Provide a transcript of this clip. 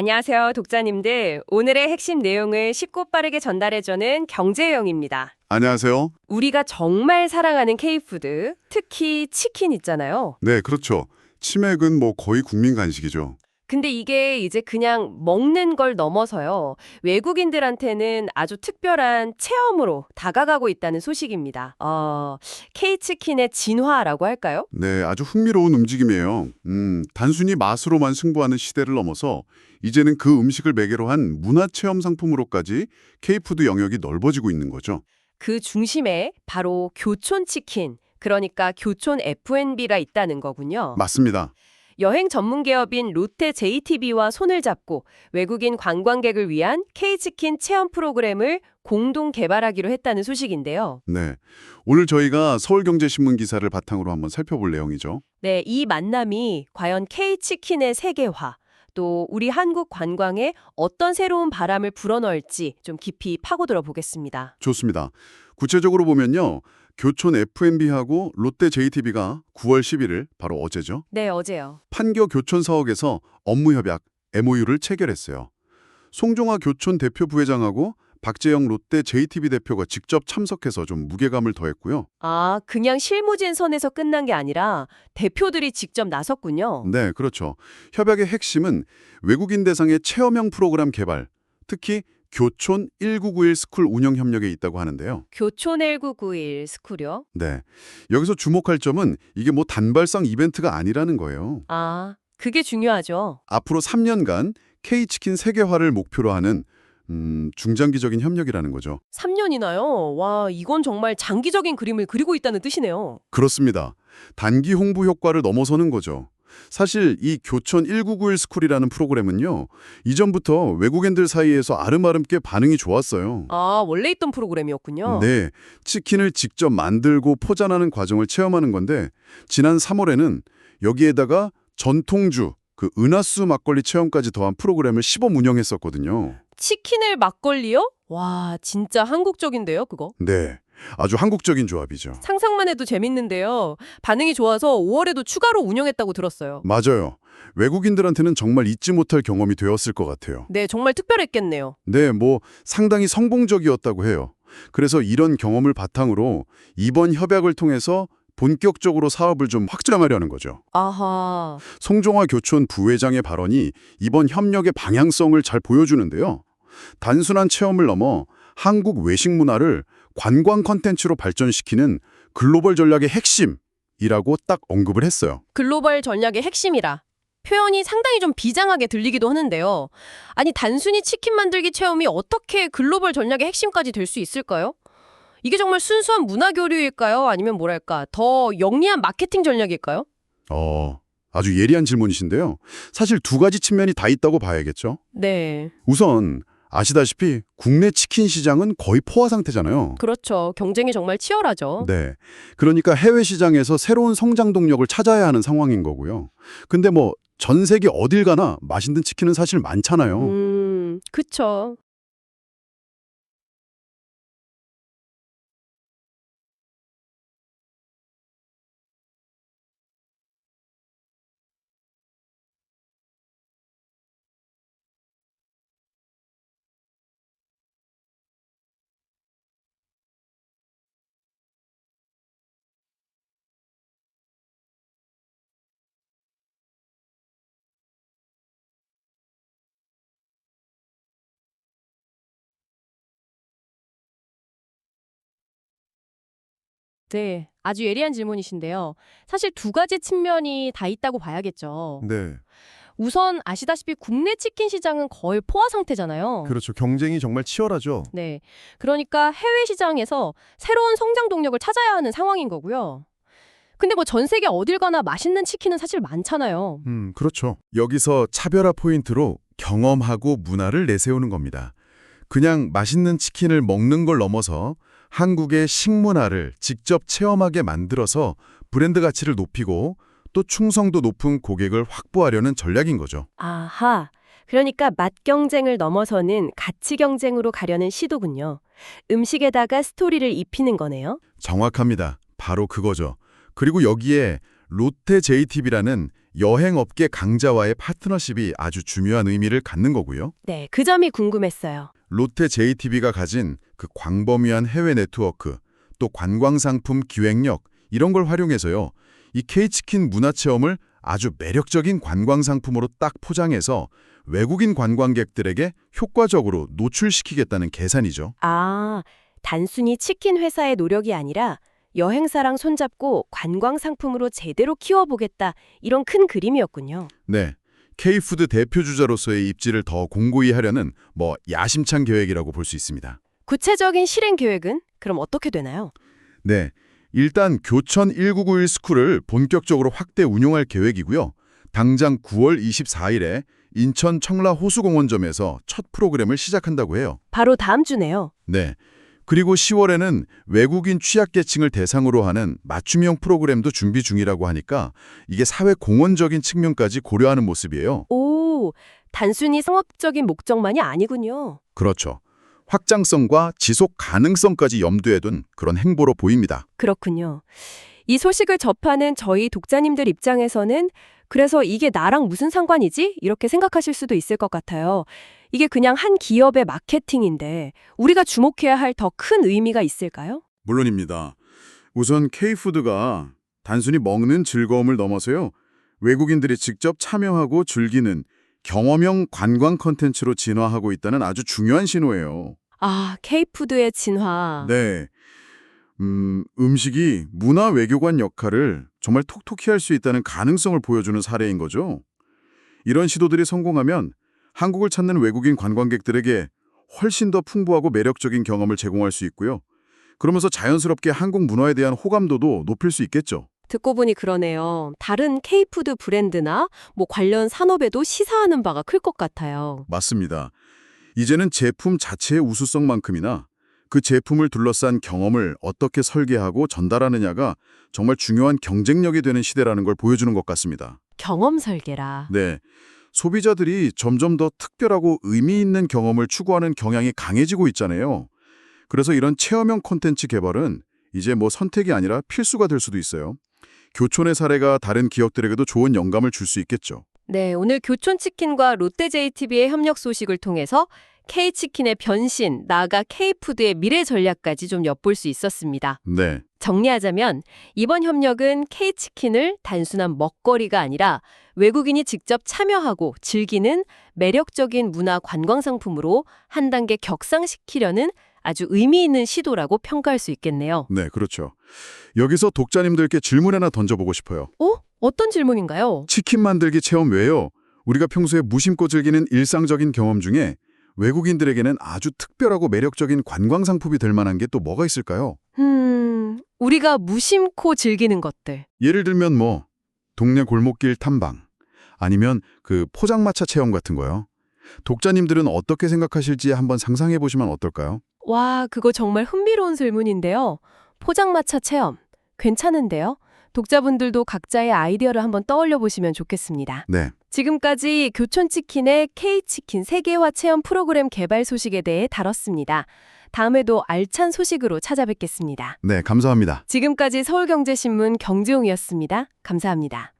안녕하세요, 독자님들. 오늘의 핵심 내용을 쉽고 빠르게 전달해주는 경제형입니다. 안녕하세요. 우리가 정말 사랑하는 K푸드, 특히 치킨 있잖아요. 네, 그렇죠. 치맥은 뭐 거의 국민 간식이죠. 근데 이게 이제 그냥 먹는 걸 넘어서요. 외국인들한테는 아주 특별한 체험으로 다가가고 있다는 소식입니다. 어, K치킨의 진화라고 할까요? 네, 아주 흥미로운 움직임이에요. 음, 단순히 맛으로만 승부하는 시대를 넘어서 이제는 그 음식을 매개로 한 문화체험 상품으로까지 K푸드 영역이 넓어지고 있는 거죠. 그 중심에 바로 교촌치킨, 그러니까 교촌 F&B가 있다는 거군요. 맞습니다. 여행 전문 기업인 롯데 JTB와 손을 잡고 외국인 관광객을 위한 K치킨 체험 프로그램을 공동 개발하기로 했다는 소식인데요. 네. 오늘 저희가 서울경제신문 기사를 바탕으로 한번 살펴볼 내용이죠. 네, 이 만남이 과연 K치킨의 세계화, 또 우리 한국 관광에 어떤 새로운 바람을 불어넣을지 좀 깊이 파고들어 보겠습니다. 좋습니다. 구체적으로 보면요. 교촌 F&B하고 롯데 JTB가 9월 11일, 바로 어제죠. 네, 어제요. 판교 교촌 사옥에서 업무 협약 MOU를 체결했어요. 송종화 교촌 대표 부회장하고 박재영 롯데 JTB 대표가 직접 참석해서 좀 무게감을 더했고요. 아, 그냥 실무진 선에서 끝난 게 아니라 대표들이 직접 나섰군요. 네, 그렇죠. 협약의 핵심은 외국인 대상의 체험형 프로그램 개발, 특히 교촌 1991 스쿨 운영 협력에 있다고 하는데요. 교촌 1991 스쿨이요? 네. 여기서 주목할 점은 이게 뭐 단발성 이벤트가 아니라는 거예요. 아, 그게 중요하죠. 앞으로 3년간 K치킨 세계화를 목표로 하는 음, 중장기적인 협력이라는 거죠. 3년이나요? 와, 이건 정말 장기적인 그림을 그리고 있다는 뜻이네요. 그렇습니다. 단기 홍보 효과를 넘어서는 거죠. 사실 이 교촌 1991 스쿨이라는 프로그램은요. 이전부터 외국인들 사이에서 아름아름께 반응이 좋았어요. 아, 원래 있던 프로그램이었군요. 네, 치킨을 직접 만들고 포장하는 과정을 체험하는 건데 지난 3월에는 여기에다가 전통주, 그 은하수 막걸리 체험까지 더한 프로그램을 시범 운영했었거든요. 치킨을 막걸리요? 와, 진짜 한국적인데요, 그거? 네, 아주 한국적인 조합이죠. 상상만 해도 재밌는데요. 반응이 좋아서 5월에도 추가로 운영했다고 들었어요. 맞아요. 외국인들한테는 정말 잊지 못할 경험이 되었을 것 같아요. 네, 정말 특별했겠네요. 네, 뭐 상당히 성공적이었다고 해요. 그래서 이런 경험을 바탕으로 이번 협약을 통해서 본격적으로 사업을 좀 확장하려는 거죠. 아하. 송종화 교촌 부회장의 발언이 이번 협력의 방향성을 잘 보여주는데요. 단순한 체험을 넘어 한국 외식 문화를 관광 컨텐츠로 발전시키는 글로벌 전략의 핵심이라고 딱 언급을 했어요. 글로벌 전략의 핵심이라. 표현이 상당히 좀 비장하게 들리기도 하는데요. 아니, 단순히 치킨 만들기 체험이 어떻게 글로벌 전략의 핵심까지 될 수 있을까요? 이게 정말 순수한 문화 교류일까요? 아니면 뭐랄까, 더 영리한 마케팅 전략일까요? 어, 아주 예리한 질문이신데요. 사실 두 가지 측면이 다 있다고 봐야겠죠. 네. 우선 아시다시피 국내 치킨 시장은 거의 포화 상태잖아요. 그렇죠. 경쟁이 정말 치열하죠. 네. 그러니까 해외 시장에서 새로운 성장 동력을 찾아야 하는 상황인 거고요. 근데 뭐 전 세계 어딜 가나 맛있는 치킨은 사실 많잖아요. 음, 그쵸. 네, 아주 예리한 질문이신데요. 사실 두 가지 측면이 다 있다고 봐야겠죠. 네. 우선 아시다시피 국내 치킨 시장은 거의 포화 상태잖아요. 그렇죠. 경쟁이 정말 치열하죠. 네. 그러니까 해외 시장에서 새로운 성장 동력을 찾아야 하는 상황인 거고요. 근데 뭐 전 세계 어딜 가나 맛있는 치킨은 사실 많잖아요. 음, 그렇죠. 여기서 차별화 포인트로 경험하고 문화를 내세우는 겁니다. 그냥 맛있는 치킨을 먹는 걸 넘어서 한국의 식문화를 직접 체험하게 만들어서 브랜드 가치를 높이고 또 충성도 높은 고객을 확보하려는 전략인 거죠. 아하. 그러니까 맛 경쟁을 넘어서는 가치 경쟁으로 가려는 시도군요. 음식에다가 스토리를 입히는 거네요. 정확합니다. 바로 그거죠. 그리고 여기에 롯데 JTB라는 여행업계 강자와의 파트너십이 아주 중요한 의미를 갖는 거고요. 네, 그 점이 궁금했어요. 롯데 JTB가 가진 그 광범위한 해외 네트워크, 또 관광상품 기획력 이런 걸 활용해서요. 이 K치킨 문화체험을 아주 매력적인 관광상품으로 딱 포장해서 외국인 관광객들에게 효과적으로 노출시키겠다는 계산이죠. 아, 단순히 치킨 회사의 노력이 아니라 여행사랑 손잡고 관광 상품으로 제대로 키워보겠다 이런 큰 그림이었군요. 네. K푸드 대표주자로서의 입지를 더 공고히 하려는 뭐 야심찬 계획이라고 볼 수 있습니다. 구체적인 실행 계획은 그럼 어떻게 되나요? 네. 일단 교천 1991 스쿨을 본격적으로 확대 운용할 계획이고요. 당장 9월 24일에 인천 청라 호수공원점에서 첫 프로그램을 시작한다고 해요. 바로 다음 주네요. 네. 그리고 10월에는 외국인 취약계층을 대상으로 하는 맞춤형 프로그램도 준비 중이라고 하니까 이게 사회 공헌적인 측면까지 고려하는 모습이에요. 오, 단순히 상업적인 목적만이 아니군요. 그렇죠. 확장성과 지속 가능성까지 염두에 둔 그런 행보로 보입니다. 그렇군요. 이 소식을 접하는 저희 독자님들 입장에서는 그래서 이게 나랑 무슨 상관이지? 이렇게 생각하실 수도 있을 것 같아요. 이게 그냥 한 기업의 마케팅인데 우리가 주목해야 할 더 큰 의미가 있을까요? 물론입니다. 우선 K푸드가 단순히 먹는 즐거움을 넘어서요. 외국인들이 직접 참여하고 즐기는 경험형 관광 컨텐츠로 진화하고 있다는 아주 중요한 신호예요. 아, K푸드의 진화. 네. 음, 음식이 문화 외교관 역할을 정말 톡톡히 할 수 있다는 가능성을 보여주는 사례인 거죠. 이런 시도들이 성공하면 한국을 찾는 외국인 관광객들에게 훨씬 더 풍부하고 매력적인 경험을 제공할 수 있고요. 그러면서 자연스럽게 한국 문화에 대한 호감도도 높일 수 있겠죠. 듣고 보니 그러네요. 다른 K푸드 브랜드나 뭐 관련 산업에도 시사하는 바가 클 것 같아요. 맞습니다. 이제는 제품 자체의 우수성만큼이나 그 제품을 둘러싼 경험을 어떻게 설계하고 전달하느냐가 정말 중요한 경쟁력이 되는 시대라는 걸 보여주는 것 같습니다. 경험 설계라. 네. 소비자들이 점점 더 특별하고 의미 있는 경험을 추구하는 경향이 강해지고 있잖아요. 그래서 이런 체험형 콘텐츠 개발은 이제 뭐 선택이 아니라 필수가 될 수도 있어요. 교촌의 사례가 다른 기업들에게도 좋은 영감을 줄 수 있겠죠. 네, 오늘 교촌치킨과 롯데 JTB의 협력 소식을 통해서 K치킨의 변신, 나아가 K푸드의 미래 전략까지 좀 엿볼 수 있었습니다. 네. 정리하자면 이번 협력은 K치킨을 단순한 먹거리가 아니라 외국인이 직접 참여하고 즐기는 매력적인 문화 관광 상품으로 한 단계 격상시키려는 아주 의미 있는 시도라고 평가할 수 있겠네요. 네, 그렇죠. 여기서 독자님들께 질문 하나 던져보고 싶어요. 어? 어떤 질문인가요? 치킨 만들기 체험 외에요. 우리가 평소에 무심코 즐기는 일상적인 경험 중에 외국인들에게는 아주 특별하고 매력적인 관광 상품이 될 만한 게 또 뭐가 있을까요? 음, 우리가 무심코 즐기는 것들. 예를 들면 뭐 동네 골목길 탐방 아니면 그 포장마차 체험 같은 거요. 독자님들은 어떻게 생각하실지 한번 상상해 보시면 어떨까요? 와, 그거 정말 흥미로운 질문인데요. 포장마차 체험. 괜찮은데요? 독자분들도 각자의 아이디어를 한번 떠올려 보시면 좋겠습니다. 네. 지금까지 교촌치킨의 K치킨 세계화 체험 프로그램 개발 소식에 대해 다뤘습니다. 다음에도 알찬 소식으로 찾아뵙겠습니다. 네, 감사합니다. 지금까지 서울경제신문 경지용이었습니다. 감사합니다.